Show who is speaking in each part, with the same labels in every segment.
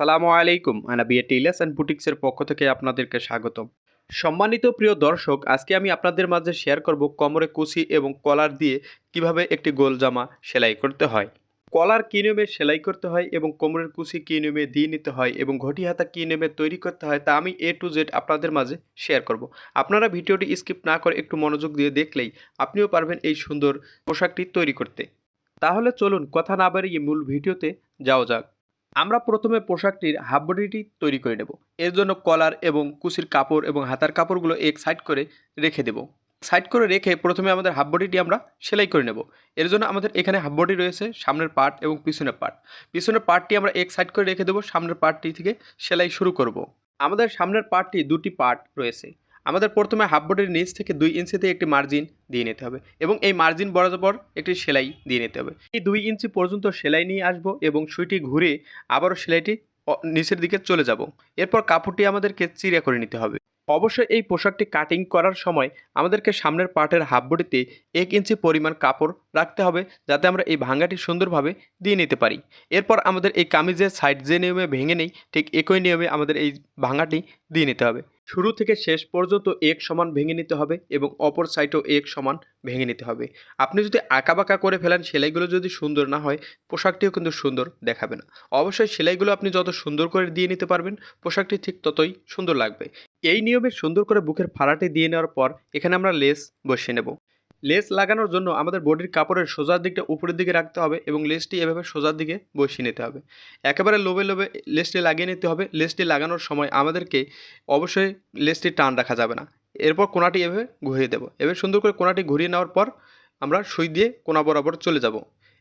Speaker 1: সালামু আলাইকুম Anabia tailors and বুটিক্সের পক্ষ থেকে আপনাদেরকে স্বাগতম। সম্মানিত প্রিয় দর্শক, আজকে আমি আপনাদের মাঝে শেয়ার করব কোমরে কুচি এবং কলার দিয়ে কীভাবে একটি গোল জামা সেলাই করতে হয়। কলার কী নিয়মে সেলাই করতে হয় এবং কোমরের কুচি কী নিয়মে দিয়ে নিতে হয় এবং ঘটি হাতা কী নিয়মে তৈরি করতে হয় তা আমি এ টু জেড আপনাদের মাঝে শেয়ার করব। আপনারা ভিডিওটি স্কিপ না করে একটু মনোযোগ দিয়ে দেখলেই আপনিও পারবেন এই সুন্দর পোশাকটি তৈরি করতে। তাহলে চলুন কথা না বাড়িয়ে মূল ভিডিওতে যাওয়া যাক। আমরা প্রথমে পোশাকটির হাফ বডিটি তৈরি করে নেব। এর জন্য কলার এবং কুচির কাপড় এবং হাতার কাপড়গুলো এক সাইড করে রেখে দেব। সাইড করে রেখে প্রথমে আমাদের হাফ বডিটি আমরা সেলাই করে নেব। এর জন্য আমাদের এখানে হাফ বডি রয়েছে, সামনের পার্ট এবং পিছনের পার্ট পিছনের পার্টটি আমরা এক সাইড করে রেখে দেবো, সামনের পার্টটি থেকে সেলাই শুরু করব। আমাদের সামনের পার্টটি দুটি পার্ট রয়েছে। আমাদের প্রথমে হাফ বডির নিচ থেকে দুই ইঞ্চিতে একটি মার্জিন দিয়ে নিতে হবে এবং এই মার্জিন বরাবর একটি সেলাই দিয়ে নিতে হবে। এই দুই ইঞ্চি পর্যন্ত সেলাই নিয়ে আসব এবং সুইটি ঘুরে আবারও সেলাইটি নিচের দিকে চলে যাব। এরপর কাপড়টি আমাদেরকে চিরা করে নিতে হবে। অবশ্যই এই পোশাকটি কাটিং করার সময় আমাদেরকে সামনের পার্টের হাফ বডিতে এক ইঞ্চি পরিমাণ কাপড় রাখতে হবে যাতে আমরা এই ভাঙ্গাটি সুন্দরভাবে দিয়ে নিতে পারি। এরপর আমাদের এই কামিজের সাইড যে নিয়মে ভেঙে নেই, ঠিক একই নিয়মে আমাদের এই ভাঙাটি দিয়ে নিতে হবে। শুরু থেকে শেষ পর্যন্ত এক সমান ভেঙে নিতে হবে এবং অপর সাইডও এক সমান ভেঙে নিতে হবে। আপনি যদি আঁকাবাঁকা করে ফেলেন, সেলাইগুলো যদি সুন্দর না হয়, পোশাকটিও কিন্তু সুন্দর দেখাবে না। অবশ্যই সেলাইগুলো আপনি যত সুন্দর করে দিয়ে নিতে পারবেন, পোশাকটি ঠিক ততই সুন্দর লাগবে। এই নিয়মে সুন্দর করে বুকের ফাড়াটি দিয়ে নেওয়ার পর এখানে আমরা লেস বসিয়ে নেব। লেস লাগানোর জন্য আমাদের বডির কাপড়ের সোজার দিকটা উপরের দিকে রাখতে হবে এবং লেসটি এভাবে সোজার দিকে বসিয়ে নিতে হবে। একেবারে লোবে লোবে লেসটি লাগিয়ে নিতে হবে। লেসটি লাগানোর সময় আমাদেরকে অবশ্যই লেসটি টান রাখা যাবে না। এরপর কোনাটি এভাবে ঘুরিয়ে দেবো। এভাবে সুন্দর করে কোনাটি ঘুরিয়ে নেওয়ার পর আমরা সুই দিয়ে কোনা বরাবর চলে যাব।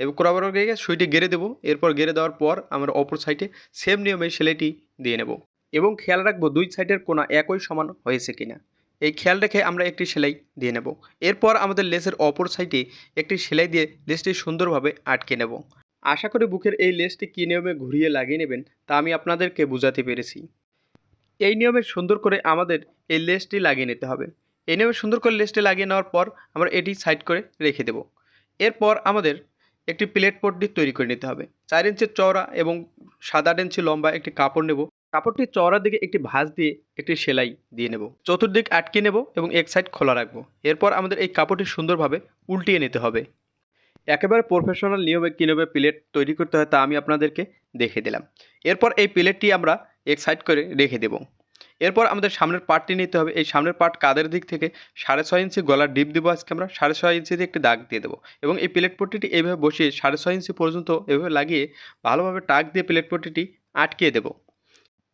Speaker 1: এবং কোনা বরাবর গিয়ে সুইটি গেড়ে দেবো। এরপর গেড়ে দেওয়ার পর আমরা অপর সাইডে সেম নিয়মে সেলাইটি দিয়ে নেব। এবং খেয়াল রাখব দুই সাইডের কোনা একই সমান হয়েছে কিনা। এই খেয়াল রেখে আমরা একটি সেলাই দিয়ে নেব। এরপর আমাদের লেসের অপর সাইডে একটি সেলাই দিয়ে লেসটি সুন্দরভাবে আটকে নেব। আশা করি বুকের এই লেসটি কী নিয়মে ঘুরিয়ে লাগিয়ে নেবেন তা আমি আপনাদেরকে বোঝাতে পেরেছি। এই নিয়মে সুন্দর করে আমাদের এই লেসটি লাগিয়ে নিতে হবে। এই নিয়মে সুন্দর করে লেসটি লাগিয়ে নেওয়ার পর আমরা এটি সাইড করে রেখে দেব। এরপর আমাদের একটি প্লেট পট্টি তৈরি করে নিতে হবে। চার ইঞ্চির চওড়া এবং সাত আট ইঞ্চি লম্বা একটি কাপড় নেব। কাপড়টি চওড়ার দিকে একটি ভাঁজ দিয়ে একটি সেলাই দিয়ে নেব। চতুর্দিক আটকে নেব এবং এক সাইড খোলা রাখব। এরপর আমাদের এই কাপড়টি সুন্দরভাবে উল্টিয়ে নিতে হবে। একেবারে প্রফেশনাল নিয়মে কীভাবে প্লেট তৈরি করতে হয় তা আমি আপনাদেরকে দেখে দিলাম। এরপর এই প্লেটটি আমরা এক সাইড করে রেখে দেব। এরপর আমাদের সামনের পার্টটি নিতে হবে। এই সামনের পার্ট কাদের দিক থেকে সাড়ে ছয় ইঞ্চি গলার ডিপ দেবো আজকে আমরা। সাড়ে ছয় ইঞ্চিতে একটি দাগ দিয়ে দেবো এবং এই প্লেট পট্টিটি এইভাবে বসিয়ে সাড়ে ছয় ইঞ্চি পর্যন্ত এভাবে লাগিয়ে ভালোভাবে টাক দিয়ে প্লেট পট্টিটি আটকিয়ে দেবো।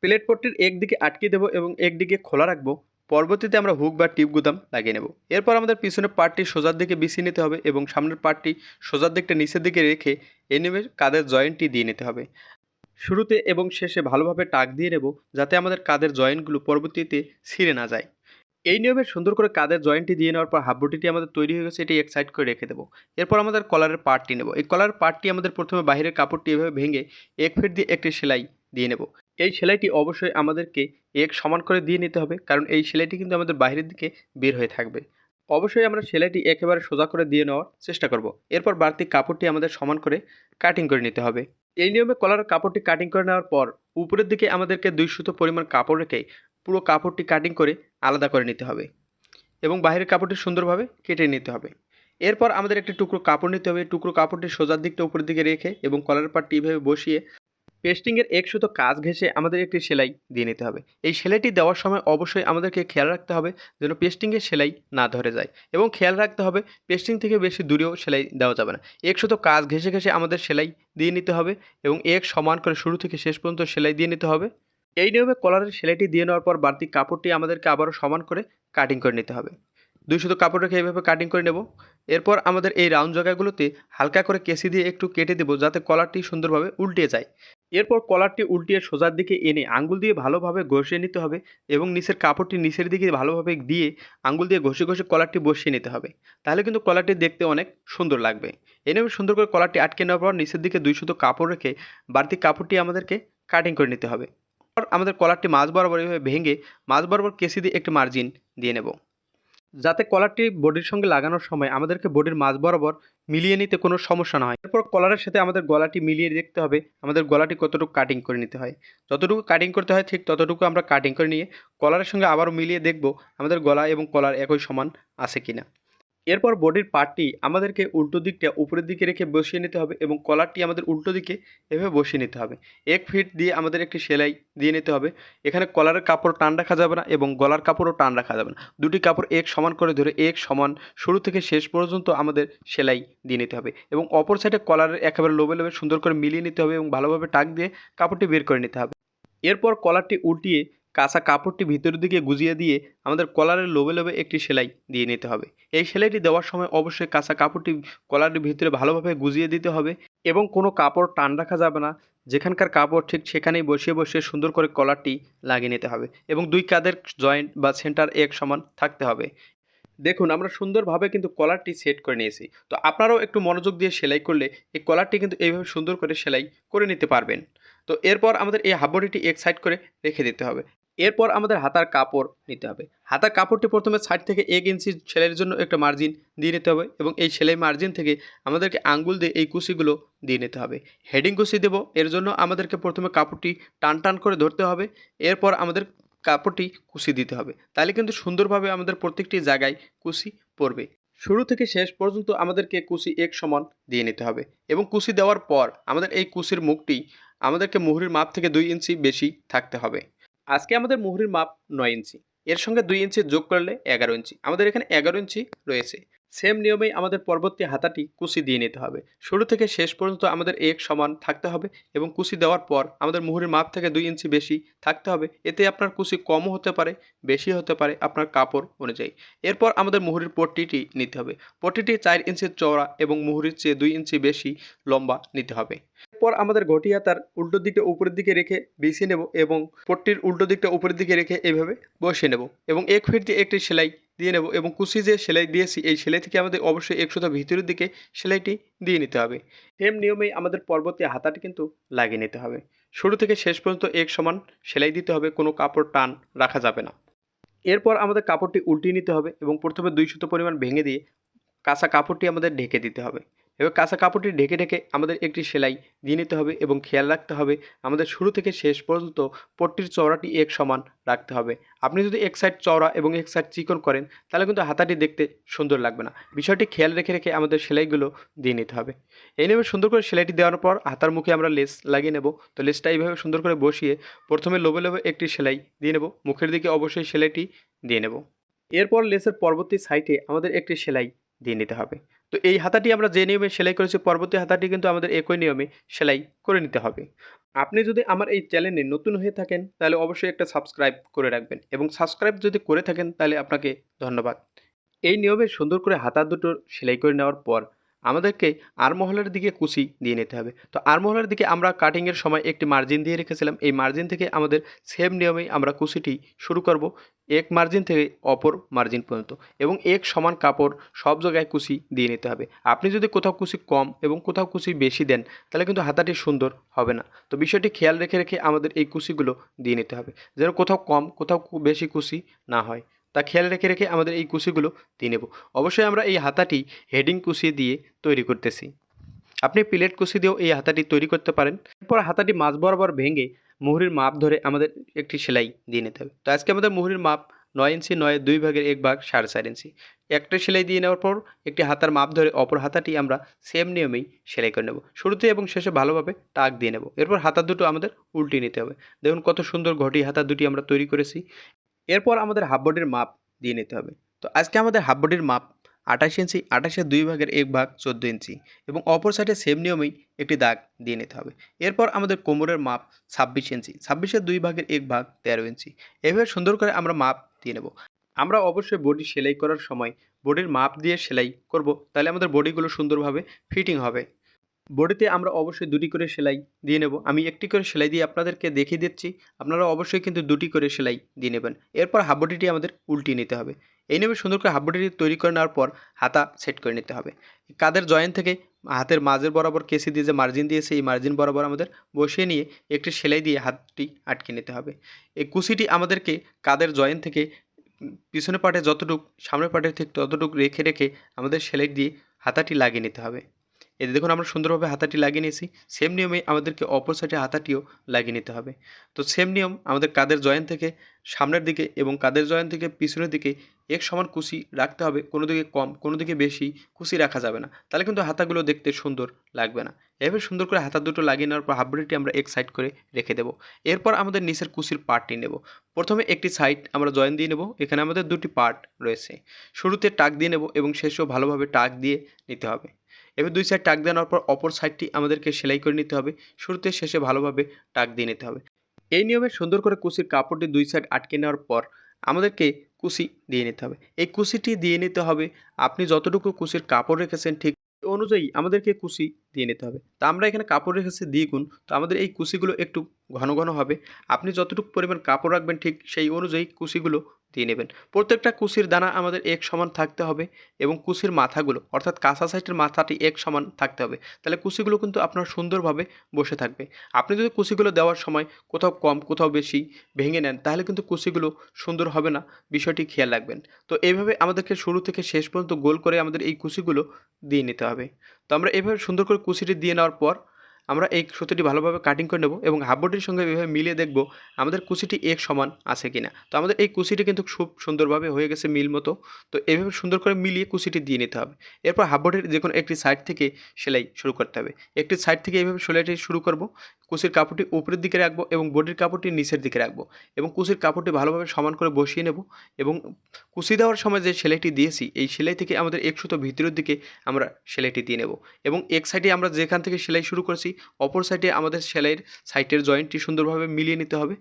Speaker 1: প্লেট পট্টির একদিকে আটকে দেবো এবং একদিকে খোলা রাখব। পরবর্তীতে আমরা হুক বা টিপ গুদাম লাগিয়ে নেব। এরপর আমাদের পিছনের পার্টটি সোজার দিকে বিছিয়ে নিতে হবে এবং সামনের পার্টটি সোজার দিকটা নিচের দিকে রেখে এ নেমে কাদের জয়েন্টটি দিয়ে নিতে হবে। শুরুতে এবং শেষে ভালোভাবে টাক দিয়ে নেব যাতে আমাদের কাদের জয়েন্টগুলো পরবর্তীতে ছিঁড়ে না যায়। এই নিয়মে সুন্দর করে কাদের জয়েন্টটি দিয়ে নেওয়ার পর হাফ আমাদের তৈরি হয়ে গেছে, এটি এক সাইড করে রেখে দেবো। এরপর আমাদের কলারের পার্টটি নেব। এই কলারের পার্টটি আমাদের প্রথমে বাইরের কাপড়টি এভাবে ভেঙে এক ফিট দিয়ে একটি সেলাই দিয়ে নেব। এই সেলাইটি অবশ্যই আমাদেরকে এক সমান করে দিয়ে নিতে হবে, কারণ এই সেলাইটি কিন্তু আমাদের বাইরের দিকে বের হয়ে থাকবে। অবশ্যই আমরা সেলাইটি একেবারে সোজা করে দিয়ে নেওয়ার চেষ্টা করব। এরপর বাড়তি কাপড়টি আমাদের সমান করে কাটিং করে নিতে হবে। এই নিয়মে কলার কাপড়টি কাটিং করে নেওয়ার পর উপরের দিকে আমাদেরকে দুই সুতো পরিমাণ কাপড় রেখে পুরো কাপড়টি কাটিং করে আলাদা করে নিতে হবে এবং বাইরের কাপড়টি সুন্দরভাবে কেটে নিতে হবে। এরপর আমাদের একটি টুকরো কাপড় নিতে হবে। টুকরো কাপড়টি সোজার দিকটা উপরের দিকে রেখে এবং কলার পাটটি এভাবে বসিয়ে পেস্টিংয়ের এক সুতো কাজ ঘেঁষে আমাদের একটি সেলাই দিয়ে নিতে হবে। এই সেলাইটি দেওয়ার সময় অবশ্যই আমাদেরকে খেয়াল রাখতে হবে যেন পেস্টিংয়ের সেলাই না ধরে যায় এবং খেয়াল রাখতে হবে পেস্টিং থেকে বেশি দূরেও সেলাই দেওয়া যাবে না। এক সুতো কাজ ঘেঁষে ঘেঁষে আমাদের সেলাই দিয়ে নিতে হবে এবং এক সমান করে শুরু থেকে শেষ পর্যন্ত সেলাই দিয়ে নিতে হবে। এই নিয়মে কলারের সেলাইটি দিয়ে নেওয়ার পর বাড়তি কাপড়টি আমাদেরকে আবারও সমান করে কাটিং করে নিতে হবে। দুই শুধু কাপড় রেখে এইভাবে কাটিং করে নেব। এরপর আমাদের এই রাউন্ড জায়গাগুলোতে হালকা করে কেসি দিয়ে একটু কেটে দেবো যাতে কলারটি সুন্দরভাবে উল্টে যায়। এরপর কলারটি উল্টিয়ে সোজার দিকে এনে আঙ্গুল দিয়ে ভালোভাবে ঘষে নিতে হবে এবং নিচের কাপড়টি নিচের দিকে ভালোভাবে দিয়ে আঙ্গুল দিয়ে ঘষে ঘষে কলারটি বসিয়ে নিতে হবে। তাহলে কিন্তু কলারটি দেখতে অনেক সুন্দর লাগবে। এনে সুন্দর করে কলারটি আটকে নেওয়ার পর নিচের দিকে দুই শুধু কাপড় রেখে বাড়তি কাপড়টি আমাদেরকে কাটিং করে নিতে হবে। আমাদের কলারটি মাছ বরাবর এভাবে ভেঙে মাছ বরাবর কেসি দিয়ে একটি মার্জিন দিয়ে নেব। যাতে কলারটি বডির সঙ্গে লাগানোর সময় আমাদেরকে বডির মাঝ বরাবর মিলিয়ে নিতে কোনো সমস্যা না হয়। এরপর কলারের সাথে আমাদের গলাটি মিলিয়ে দেখতে হবে, আমাদের গলাটি কতটুকু কাটিং করে নিতে হয়। যতটুকু কাটিং করতে হয় ঠিক ততটুকু আমরা কাটিং করে নিয়ে কলারের সঙ্গে আবারও মিলিয়ে দেখব আমাদের গলা এবং কলার একই সমান আছে কিনা। এরপর বডির পার্টটি আমাদেরকে উল্টো দিকটা উপরের দিকে রেখে বসিয়ে নিতে হবে এবং কলারটি আমাদের উল্টো দিকে এভাবে বসিয়ে নিতে হবে। এক ফিট দিয়ে আমাদের একটি সেলাই দিয়ে নিতে হবে। এখানে কলারের কাপড় টান রাখা যাবে না এবং গলার কাপড়ও টান রাখা যাবে না। দুটি কাপড় এক সমান করে ধরে এক সমান শুরু থেকে শেষ পর্যন্ত আমাদের সেলাই দিয়ে নিতে হবে এবং অপর সাইডে কলারের একেবারে লোবে লোবে সুন্দর করে মিলিয়ে নিতে হবে এবং ভালোভাবে টাক দিয়ে কাপড়টি বের করে নিতে হবে। এরপর কলারটি উল্টিয়ে কাঁচা কাপড়টি ভিতরের দিকে গুজিয়ে দিয়ে আমাদের কলারের লোবে লোবে একটি সেলাই দিয়ে নিতে হবে। এই সেলাইটি দেওয়ার সময় অবশ্যই কাঁচা কাপড়টি কলারের ভিতরে ভালোভাবে গুজিয়ে দিতে হবে এবং কোনো কাপড় টান রাখা যাবে না। যেখানকার কাপড় ঠিক সেখানেই বসিয়ে বসিয়ে সুন্দর করে কলারটি লাগিয়ে নিতে হবে এবং দুই কাঁধের জয়েন্ট বা সেন্টার এক সমান থাকতে হবে। দেখুন, আমরা সুন্দরভাবে কিন্তু কলারটি সেট করে নিয়েছি। তো আপনারাও একটু মনোযোগ দিয়ে সেলাই করলে এই কলারটি কিন্তু এইভাবে সুন্দর করে সেলাই করে নিতে পারবেন। তো এরপর আমাদের এই হাবড়িটি এক সাইড করে রেখে দিতে হবে। এরপর আমাদের হাতার কাপড় নিতে হবে। হাতার কাপড়টি প্রথমে সাইড থেকে এক ইঞ্চি সেলাইয়ের জন্য একটা মার্জিন দিয়ে নিতে হবে এবং এই সেলাই মার্জিন থেকে আমাদেরকে আঙ্গুল দিয়ে এই কুচিগুলো দিয়ে নিতে হবে। হেডিং কুচি দেবো, এর জন্য আমাদেরকে প্রথমে কাপড়টি টান টান করে ধরতে হবে, এরপর আমাদের কাপড়টি কুচি দিতে হবে। তাহলে কিন্তু সুন্দরভাবে আমাদের প্রত্যেকটি জায়গায় কুচি পড়বে। শুরু থেকে শেষ পর্যন্ত আমাদেরকে কুচি এক সমান দিয়ে নিতে হবে এবং কুচি দেওয়ার পর আমাদের এই কুচির মুখটি আমাদেরকে মুহুরির মাপ থেকে দুই ইঞ্চি বেশি থাকতে হবে। আজকে আমাদের মুহুরির মাপ নয় ইঞ্চি। এর সঙ্গে দুই ইঞ্চি যোগ করলে এগারো ইঞ্চি। আমাদের এখানে এগারো ইঞ্চি রয়েছে। সেম নিয়মেই আমাদের পরবর্তী হাতাটি কুচি দিয়ে নিতে হবে। শুরু থেকে শেষ পর্যন্ত আমাদের এক সমান থাকতে হবে এবং কুচি দেওয়ার পর আমাদের মুহুরির মাপ থেকে দুই ইঞ্চি বেশি থাকতে হবে। এতে আপনার কুচি কমও হতে পারে বেশি হতে পারে আপনার কাপড় অনুযায়ী। এরপর আমাদের মুহুরির পট্টিটি নিতে হবে। পট্টিটি চার ইঞ্চির চওড়া এবং মুহুরির চেয়ে দুই ইঞ্চি বেশি লম্বা নিতে হবে। এরপর আমাদের ঘটি হাতার উল্টো দিকটা উপরের দিকে রেখে বিছিয়ে নেব এবং পট্টির উল্টো দিকটা উপরের দিকে রেখে এভাবে বসিয়ে নেব এবং এক ফিট দিয়ে একটি সেলাই দিয়ে নেব এবং কুচি যে সেলাই দিয়েছি, এই সেলাই থেকে আমাদের অবশ্যই একশোটা ভিতরের দিকে সেলাইটি দিয়ে নিতে হবে। সেম নিয়মেই আমাদের পরবর্তী হাতাটি কিন্তু লাগিয়ে নিতে হবে। শুরু থেকে শেষ পর্যন্ত এক সমান সেলাই দিতে হবে, কোনো কাপড় টান রাখা যাবে না। এরপর আমাদের কাপড়টি উল্টিয়ে নিতে হবে এবং প্রথমে দুই সুতো পরিমাণ ভেঙে দিয়ে কাঁচা কাপড়টি আমাদের ঢেকে দিতে হবে। এবার কাঁচা কাপড়টি ঢেকে ঢেকে আমাদের একটি সেলাই দিয়ে নিতে হবে এবং খেয়াল রাখতে হবে আমাদের শুরু থেকে শেষ পর্যন্ত পট্টির চওড়াটি এক সমান রাখতে হবে। আপনি যদি এক সাইড চওড়া এবং এক সাইড চিকন করেন, তাহলে কিন্তু হাতাটি দেখতে সুন্দর লাগবে না। বিষয়টি খেয়াল রেখে রেখে আমাদের সেলাইগুলো দিয়ে নিতে হবে। এই নিয়মে সুন্দর করে সেলাইটি দেওয়ার পর হাতার মুখে আমরা লেস লাগিয়ে নেব। তো লেসটা এইভাবে সুন্দর করে বসিয়ে প্রথমে লোবে লোবে একটি সেলাই দিয়ে নেব। মুখের দিকে অবশ্যই সেলাইটি দিয়ে নেব। এরপর লেসের পরবর্তী সাইডে আমাদের একটি সেলাই দিয়ে নিতে হবে। তো এই হাতাটি আমরা যে নিয়মে সেলাই করেছি, পরবর্তী হাতাটি কিন্তু আমাদের একই নিয়মে সেলাই করে নিতে হবে। আপনি যদি আমার এই চ্যানেলে নতুন হয়ে থাকেন, তাহলে অবশ্যই একটা সাবস্ক্রাইব করে রাখবেন এবং সাবস্ক্রাইব যদি করে থাকেন, তাহলে আপনাকে ধন্যবাদ। এই নিয়মে সুন্দর করে হাতা দুটো সেলাই করে নেওয়ার পর আমাদেরকে আরমহলের দিকে কুচি দিয়ে নিতে হবে। তো আরমহলের দিকে আমরা কাটিংয়ের সময় একটি মার্জিন দিয়ে রেখেছিলাম। এই মার্জিন থেকে আমাদের সেম নিয়মেই আমরা কুচিটি শুরু করব। এক মার্জিন থেকে অপর মার্জিন পর্যন্ত এবং এক সমান কাপড় সব জায়গায় কুচি দিয়ে নিতে হবে। আপনি যদি কোথাও কুচি কম এবং কোথাও কুচি বেশি দেন, তাহলে কিন্তু হাতাটি সুন্দর হবে না। তো বিষয়টি খেয়াল রেখে রেখে আমাদের এই কুচিগুলো দিয়ে নিতে হবে, যেন কোথাও কম, কোথাও বেশি কুচি না হয়। তা খেয়াল রেখে রেখে আমাদের এই কুচিগুলো দিয়ে নেব। অবশ্যই আমরা এই হাতাটি হেডিং কুচি দিয়ে তৈরি করতেছি। আপনি প্লেট কুচি দিয়েও এই হাতাটি তৈরি করতে পারেন। এরপর হাতাটি মাছ বরাবর ভেঙে মুহুরির মাপ ধরে আমাদের একটি সেলাই দিয়ে নিতে হবে। তো আজকে আমাদের মুহুরির মাপ নয় ইঞ্চি নয়, দুই ভাগের এক ভাগ সাড়ে চার ইঞ্চি। একটা সেলাই দিয়ে নেওয়ার পর একটি হাতার মাপ ধরে অপর হাতাটি আমরা সেম নিয়মেই সেলাই করে নেব। শুরুতে এবং শেষে ভালোভাবে টাক দিয়ে নেব। এরপর হাতা দুটো আমাদের উল্টিয়ে নিতে হবে। দেখুন কত সুন্দর ঘটি হাতা দুটি আমরা তৈরি করেছি। এরপর আমাদের হাফ বডির মাপ দিয়ে নিতে হবে। তো আজকে আমাদের হাফ বডির মাপ আঠাশ ইঞ্চি, আঠাশের দুই ভাগের এক ভাগ চোদ্দ ইঞ্চি এবং অপর সাইডে সেম নিয়মেই একটি দাগ দিয়ে নিতে হবে। এরপর আমাদের কোমরের মাপ ছাব্বিশ ইঞ্চি, ছাব্বিশের দুই ভাগের এক ভাগ তেরো ইঞ্চি। এভাবে সুন্দর করে আমরা মাপ দিয়ে নেব। আমরা অবশ্যই বডি সেলাই করার সময় বডির মাপ দিয়ে সেলাই করব, তাহলে আমাদের বডিগুলো সুন্দরভাবে ফিটিং হবে। বডিতে আমরা অবশ্যই দুটি করে সেলাই দিয়ে নেব। আমি একটি করে সেলাই দিয়ে আপনাদেরকে দেখিয়ে দিচ্ছি। আপনারা অবশ্যই কিন্তু দুটি করে সেলাই দিয়ে নেবেন। এরপর হাফ বডিটি আমাদের উল্টিয়ে নিতে হবে। এই নিয়মে সুন্দর করে হাফ বডিটি তৈরি করে নেওয়ার পর হাতা সেট করে নিতে হবে। কাদের জয়েন্ট থেকে হাতের মাঝের বরাবর কেসি দিয়ে যে মার্জিন দিয়েছে এই মার্জিন বরাবর আমাদের বসিয়ে নিয়ে একটি সেলাই দিয়ে হাতটি আটকে নিতে হবে। এই কুচিটি আমাদেরকে কাদের জয়েন্ট থেকে উম, পিছনের পাটে যতটুক সামনের পাটের ঠিক ততটুক রেখে রেখে আমাদের সেলাই দিয়ে হাতাটি লাগিয়ে নিতে হবে। এতে দেখুন, আমরা সুন্দরভাবে হাতাটি লাগিয়ে নিয়েছি। সেম নিয়মে আমাদেরকে অপর সাইডে হাতাটিও লাগিয়ে নিতে হবে। তো সেম নিয়ম আমাদের কাদের জয়েন্ট থেকে সামনের দিকে এবং কাদের জয়েন্ট থেকে পিছনের দিকে এক সমান কুশি রাখতে হবে। কোনো দিকে কম, কোনো দিকে বেশি কুশি রাখা যাবে না। তাহলে কিন্তু হাতাগুলো দেখতে সুন্দর লাগবে না। এভাবে সুন্দর করে হাতা দুটো লাগিয়ে নেওয়ার পর হাফ বডিটি আমরা এক সাইড করে রেখে দেবো। এরপর আমাদের নিচের কুশির পার্টটি নেব। প্রথমে একটি সাইড আমরা জয়েন দিয়ে নেব। এখানে আমাদের দুটি পার্ট রয়েছে। শুরুতে টাক দিয়ে নেব এবং শেষেও ভালোভাবে টাক দিয়ে নিতে হবে। এবার দুই সাইড টাক দেওয়ার পর অপর সাইডটি আমাদেরকে সেলাই করে নিতে হবে। শুরুতে শেষে ভালোভাবে টাক দিয়ে নিতে হবে। এই নিয়মে সুন্দর করে কুসির কাপড়টি দুই সাইড আটকে নেওয়ার পর আমাদেরকে কুসি দিয়ে নিতে হবে। এই কুসিটি দিয়ে নিতে হবে। আপনি যতটুকু কুসির কাপড় রেখেছেন ঠিক অনুযায়ী আমাদেরকে কুসি দিয়ে নিতে হবে। তা আমরা এখানে কাপড় রেখেছি দ্বিগুণ। তো আমাদের এই কুসিগুলো একটু ঘন ঘন হবে। আপনি যতটুকু পরিমাণ কাপড় রাখবেন ঠিক সেই অনুযায়ী কুশিগুলো দিয়ে নেবেন। প্রত্যেকটা কুশির দানা আমাদের এক সমান থাকতে হবে এবং কুশির মাথাগুলো, অর্থাৎ কাঁচা সাইডের মাথাটি এক সমান থাকতে হবে। তাহলে কুশিগুলো কিন্তু আপনার সুন্দরভাবে বসে থাকবে। আপনি যদি কুশিগুলো দেওয়ার সময় কোথাও কম, কোথাও বেশি ভেঙে নেন, তাহলে কিন্তু কুশিগুলো সুন্দর হবে না। বিষয়টি খেয়াল রাখবেন। তো এইভাবে আমাদেরকে শুরু থেকে শেষ পর্যন্ত গোল করে আমাদের এই কুশিগুলো দিয়ে নিতে হবে। তো আমরা এভাবে সুন্দর করে কুশিটি দিয়ে নেওয়ার পর আমরা এই সুতোটি ভালোভাবে কাটিং করে নেব এবং হাফ বডির সঙ্গে এভাবে মিলিয়ে দেখব আমাদের কুচিটি এক সমান আছে কিনা। তো আমাদের এই কুচিটি কিন্তু খুব সুন্দরভাবে হয়ে গেছে মিল মতো। তো এভাবে সুন্দর করে মিলিয়ে কুচিটি দিয়ে নিতে হবে। এরপর হাফ বডির যে কোনো একটি সাইড থেকে সেলাই শুরু করতে হবে। একটি সাইড থেকে এইভাবে সেলাইটি শুরু করব। কুচির কাপড়টি উপরের দিকে রাখব এবং বডির কাপড়টি নিচের দিকে রাখব এবং কুচির কাপড়টি ভালোভাবে সমান করে বসিয়ে নেব এবং কুচি দেওয়ার সময় যে সেলাইটি দিয়েছি, এই সেলাই থেকে আমাদের এক সুতো ভিতরের দিকে আমরা সেলাইটি দিয়ে নেব এবং এক সাইডে আমরা যেখান থেকে সেলাই শুরু করেছি অপর সাইডে আমাদের সেলাইয়ের সাইটের জয়েন্টটি সুন্দরভাবে মিলিয়ে নিতে হবে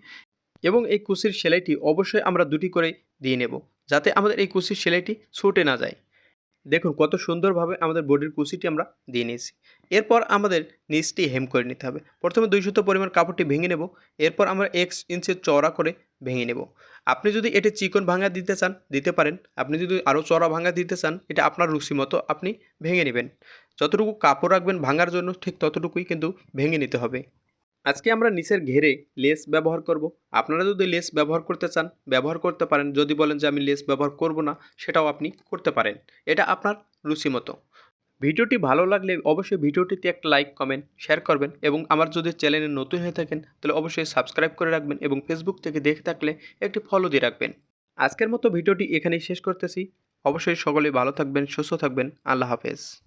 Speaker 1: এবং এই কুচির সেলাইটি অবশ্যই আমরা দুটি করে দিয়ে নেব যাতে আমাদের এই কুচির সেলাইটি ছুটে না যায়। দেখুন কত সুন্দরভাবে আমাদের বডির কুচিটি আমরা দিয়ে নিয়েছি। এরপর আমাদের নিচটি হেম করে নিতে হবে। প্রথমে দুই সুতো পরিমাণ কাপড়টি ভেঙে নেব। এরপর আমরা এক ইঞ্চের চওড়া করে ভেঙে নেব। আপনি যদি এটি চিকন ভাঙা দিতে চান, দিতে পারেন। আপনি যদি আরও চড়া ভাঙা দিতে চান, এটা আপনার রুচি মতো আপনি ভেঙে নেবেন। যতটুকু কাপড় রাখবেন ভাঙার জন্য ঠিক ততটুকুই কিন্তু ভেঙে নিতে হবে। আজকে আমরা নিচের ঘেরে লেস ব্যবহার করব। আপনারা যদি লেস ব্যবহার করতে চান, ব্যবহার করতে পারেন। যদি বলেন যে আমি লেস ব্যবহার করব না, সেটাও আপনি করতে পারেন। এটা আপনার রুচি মতো। ভিডিওটি ভালো লাগলে অবশ্যই ভিডিওটিতে একটা লাইক, কমেন্ট, শেয়ার করবেন এবং আমার যদি চ্যানেলে নতুন হয়ে থাকেন, তাহলে অবশ্যই সাবস্ক্রাইব করে রাখবেন এবং ফেসবুক থেকে দেখে থাকলে একটি ফলো দিয়ে রাখবেন। আজকের মতো ভিডিওটি এখানেই শেষ করতেছি। অবশ্যই সকলে ভালো থাকবেন, সুস্থ থাকবেন। আল্লাহ হাফেজ।